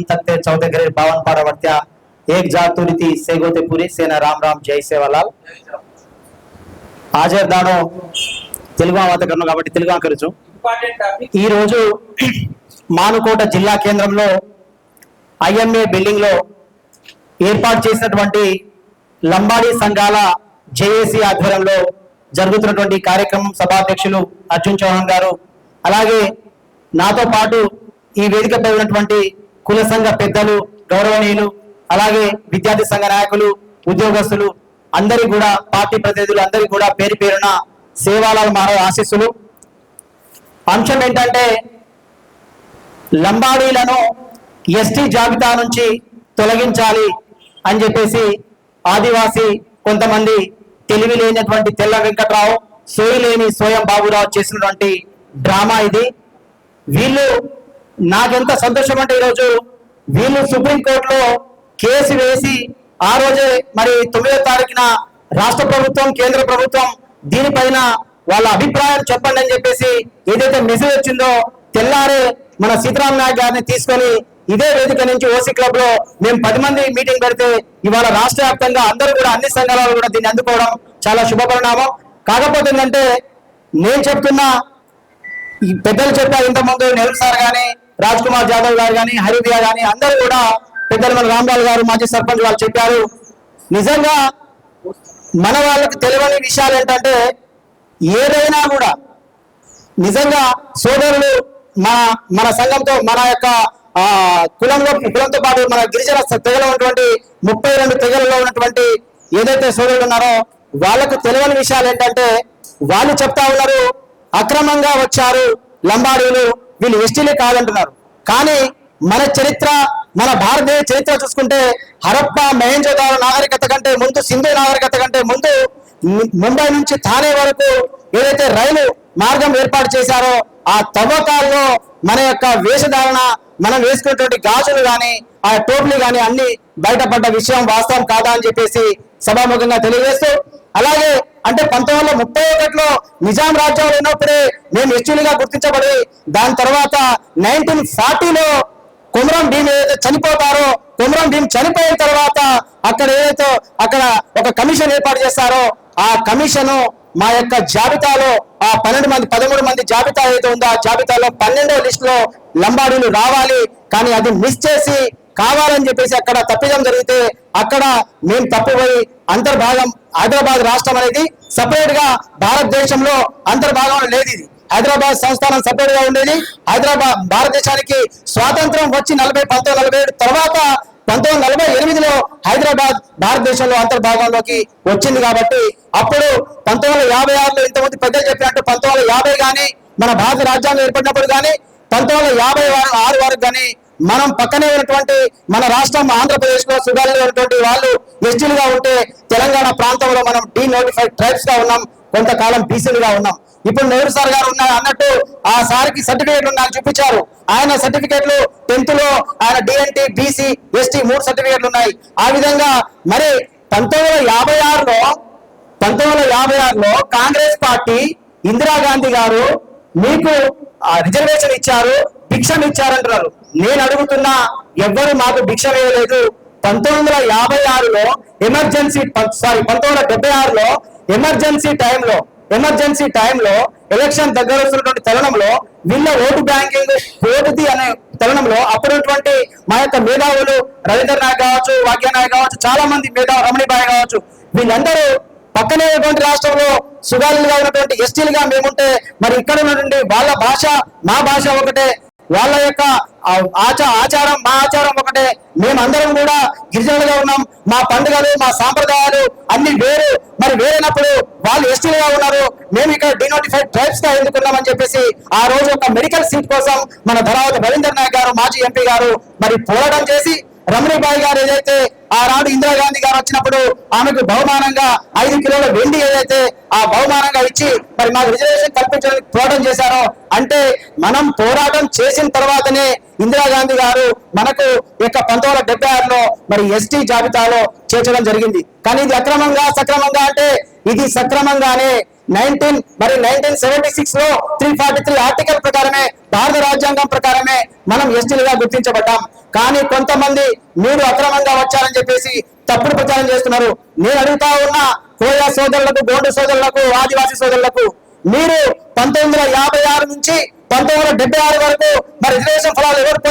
तकते चौथे ग्रेड बावन पारा वर्त्या एक जात तुरीती सेगोते पुरी సేన రామ్ రామ్ జై సేవలాల్ హాజర్ దాను తెలుగు మాతకరణ కాబట్టి తెలుగు ఆకరించు ఇంపార్టెంట్ టాపిక్ ఈ రోజు మానుకోట జిల్లా కేంద్రంలో ఐఎంఏ బిల్డింగ్ లో ఏర్పాటు చేసినటువంటి లంబాడీ సంఘాల జేఏసీ ఆధ్వర్యంలో జరుగుతున్నటువంటి కార్యక్రమం సభాధ్యక్షులు అర్జున్ చౌహాన్ గారు అలాగే నాతో పాటు ఈ వేదికపై ఉన్నటువంటి కుల సంఘ పెద్దలు గౌరవనీయులు అలాగే విద్యార్థి సంఘ నాయకులు ఉద్యోగస్తులు అందరి కూడా పార్టీ ప్రతినిధులు అందరికీ కూడా పేరు పేరున సేవాలాల్ మహారాజ్ ఆశీస్సులు. అంశం ఏంటంటే లంబాడీలను ఎస్టీ జాబితా నుంచి తొలగించాలి అని చెప్పేసి ఆదివాసి కొంతమంది తెలివి లేనటువంటి తెల్ల వెంకట్రావు సోయి లేని సోయం బాబురావు చేసినటువంటి డ్రామా ఇది. వీళ్ళు నాకెంత సంతోషం అంటే ఈరోజు వీళ్ళు సుప్రీంకోర్టులో కేసు వేసి ఆ రోజే మరి తొమ్మిదో తారీఖున రాష్ట్ర ప్రభుత్వం కేంద్ర ప్రభుత్వం దీనిపైన వాళ్ళ అభిప్రాయం చెప్పండి అని చెప్పేసి ఏదైతే మెసేజ్ వచ్చిందో తెల్లారే మన సీతారాం నాయక్ గారిని తీసుకొని ఇదే వేదిక నుంచి ఓసీ క్లబ్లో మేము పది మంది మీటింగ్ పెడితే ఇవాళ రాష్ట్ర వ్యాప్తంగా అందరూ కూడా అన్ని సంఘాలు కూడా దీన్ని అందుకోవడం చాలా శుభపరిణామం. కాకపోతే ఏంటంటే నేను చెప్తున్నా పెద్దలు చెప్పారు ఇంతకుముందు నెహ్రూ సార్ గాని రాజ్ కుమార్ జాదవ్ గారు కానీ హరిదియా కానీ అందరూ కూడా పెద్దలు మన రాంబాల్ గారు మాజీ సర్పంచ్ వాళ్ళు చెప్పారు. నిజంగా మన వాళ్ళకి తెలియని విషయాలు ఏంటంటే ఏదైనా కూడా నిజంగా సోదరులు మన మన సంఘంతో మన యొక్క కులంలో కులంతో పాటు మన గిరిజన తెగలో ఉన్నటువంటి ముప్పై రెండు తెగలలో ఉన్నటువంటి ఏదైతే సోదరులు ఉన్నారో వాళ్ళకు తెలియని విషయాలు ఏంటంటే వాళ్ళు చెప్తా ఉన్నారు అక్రమంగా వచ్చారు లంబాడీలు వీళ్ళు ఎస్టీలే కాదంటున్నారు. కానీ మన చరిత్ర మన భారతీయ చరిత్ర చూసుకుంటే హరప్ప మహేంజోదారో నాగరికత కంటే ముందు సింధు నాగరికత కంటే ముందు ముంబై నుంచి థానే వరకు ఏదైతే రైలు మార్గం ఏర్పాటు చేశారో ఆ తవ్వకాల్లో మన యొక్క వేషధారణ మనం వేసుకున్నటువంటి గాజులు కానీ ఆ టోపులు కానీ అన్ని బయటపడ్డ విషయం వాస్తవం కాదా అని చెప్పేసి సభాముఖంగా తెలియజేస్తూ అలాగే అంటే పంతొమ్మిది వందల ముప్పై ఒకటిలో నిజాం రాజ్యంలో ఉన్నప్పుడే మేము ఎస్టీలుగా గుర్తించబడి దాని తర్వాత నైన్టీన్ ఫార్టీలో కుమరం భీమ్ ఏదైతే చనిపోతారో కుమరం భీమ్ చనిపోయిన తర్వాత అక్కడ ఏదైతే అక్కడ ఒక కమిషన్ ఏర్పాటు చేస్తారో ఆ కమిషను మా యొక్క జాబితాలో ఆ పన్నెండు మంది పదమూడు మంది జాబితా ఏదైతే ఉందో ఆ జాబితాలో పన్నెండో లిస్ట్లో లంబాడీలు రావాలి. కానీ అది మిస్ చేసి కావాలని చెప్పేసి అక్కడ తప్పిదం జరిగితే అక్కడ మేము తప్పిపోయి అంతర్భాగం హైదరాబాద్ రాష్ట్రం అనేది సపరేట్గా భారతదేశంలో అంతర్భాగం లేదు ఇది. హైదరాబాద్ సంస్థానం సపరేట్గా ఉండేది. హైదరాబాద్ భారతదేశానికి స్వాతంత్రం వచ్చి నలభై పంతొమ్మిది నలభై ఏడు తర్వాత పంతొమ్మిది నలభై ఎనిమిదిలో హైదరాబాద్ భారతదేశంలో అంతర్భాగంలోకి వచ్చింది కాబట్టి అప్పుడు వందల యాభై ఆరులో ఇంతమంది పెద్దలు చెప్పినట్టు పంతొమ్మిది వందల యాభై కానీ మన భారత రాజ్యాంగం ఏర్పడినప్పుడు కానీ పంతొమ్మిది వందల యాభై ఆరు వరకు కానీ మనం పక్కనే ఉన్నటువంటి మన రాష్ట్రం ఆంధ్రప్రదేశ్లో సుగాలిలో ఉన్నటువంటి వాళ్ళు ఎస్టీలుగా ఉంటే తెలంగాణ ప్రాంతంలో మనం డీ నోటిఫైడ్ ట్రైబ్స్గా ఉన్నాం కొంతకాలం బీసీలుగా ఉన్నాం. ఇప్పుడు నెహ్రూ సార్ గారు ఉన్నారు అన్నట్టు ఆ సార్కి సర్టిఫికేట్ నాకు చూపించారు. ఆయన సర్టిఫికేట్లు టెన్త్లో ఆయన డిఎన్టీ బీసీ ఎస్టీ మూడు సర్టిఫికేట్లు ఉన్నాయి. ఆ విధంగా మరి పంతొమ్మిది వందల యాభై ఆరులో పంతొమ్మిది యాభై ఆరులో కాంగ్రెస్ పార్టీ ఇందిరాగాంధీ గారు మీకు ఆ రిజర్వేషన్ ఇచ్చారు భిక్షం ఇచ్చారంటున్నారు. నేను అడుగుతున్నా ఎవ్వరు మాకు భిక్ష వేయలేదు. పంతొమ్మిది వందల యాభై ఆరులో ఎమర్జెన్సీ సారీ పంతొమ్మిది వందల డెబ్బై ఆరులో ఎమర్జెన్సీ టైంలో ఎమర్జెన్సీ టైంలో ఎలక్షన్ దగ్గర వస్తున్నటువంటి తరుణంలో వీళ్ళ ఓటు బ్యాంకింగ్ పోటుది అనే తరుణంలో అప్పుడున్నటువంటి మా యొక్క మేధావులు రవీంద్రనాథ్ కావచ్చు వాక్యనాయ్ కావచ్చు చాలా మంది మేధావు రమణిబాయ్ కావచ్చు వీళ్ళందరూ పక్కనే ఉన్నటువంటి రాష్ట్రంలో సుగాలుగా ఉన్నటువంటి ఎస్టీలుగా మేముంటే మరి ఇక్కడ ఉన్నటువంటి వాళ్ళ భాష మా భాష ఒకటే. వాళ్ళ యొక్క ఆచ ఆచారం మా ఆచారం ఒకటే. మేమందరం కూడా గిరిజనులుగా ఉన్నాం. మా పండుగలు మా సాంప్రదాయాలు అన్ని వేరు. మరి వేరైనప్పుడు వాళ్ళు ఎస్టీలుగా ఉన్నారు. మేము ఇక్కడ డినోటిఫైడ్ ట్రైబ్స్గా ఎందుకున్నామని చెప్పేసి ఆ రోజు ఒక మెడికల్ సీట్ కోసం మన ధరావతి రవీంద్ర నాయక్ గారు మాజీ ఎంపీ గారు మరి పోరాటం చేసి రమణిబాయి గారు ఏదైతే ఆనాడు ఇందిరాగాంధీ గారు వచ్చినప్పుడు ఆమెకు బహుమానంగా ఐదు కిలోల వెండి ఏదైతే ఆ బహుమానంగా ఇచ్చి మరి మాకు రిజర్వేషన్ కల్పించడానికి పోరాటం చేశారో అంటే మనం పోరాటం చేసిన తర్వాతనే ఇందిరాగాంధీ గారు మనకు యొక్క పంతొమ్మిది వందల డెబ్బై ఆరులో మరి ఎస్టీ జాబితాలో చేర్చడం జరిగింది. కానీ ఇది అక్రమంగా సక్రమంగా అంటే ఇది సక్రమంగానే నైన్టీన్ మరి నైన్టీన్ సెవెంటీ సిక్స్లో త్రీ ఫార్టీ త్రీ ఆర్టికల్ ప్రకారమే భారత రాజ్యాంగం ప్రకారమే మనం ఎస్టీలుగా గుర్తించబడ్డాం. కానీ కొంతమంది మీరు అక్రమంగా వచ్చారని చెప్పేసి తప్పుడు ప్రచారం చేస్తున్నారు. నేను అడుగుతా ఉన్న కోయా సోదరులకు గోండు సోదరులకు ఆదివాసీ సోదరులకు మీరు పంతొమ్మిది వందల యాభై ఆరు నుంచి పంతొమ్మిది వందల ఆరు వరకు మరి రిజర్వేషన్ ఫలాలు ఎవరు పొందారు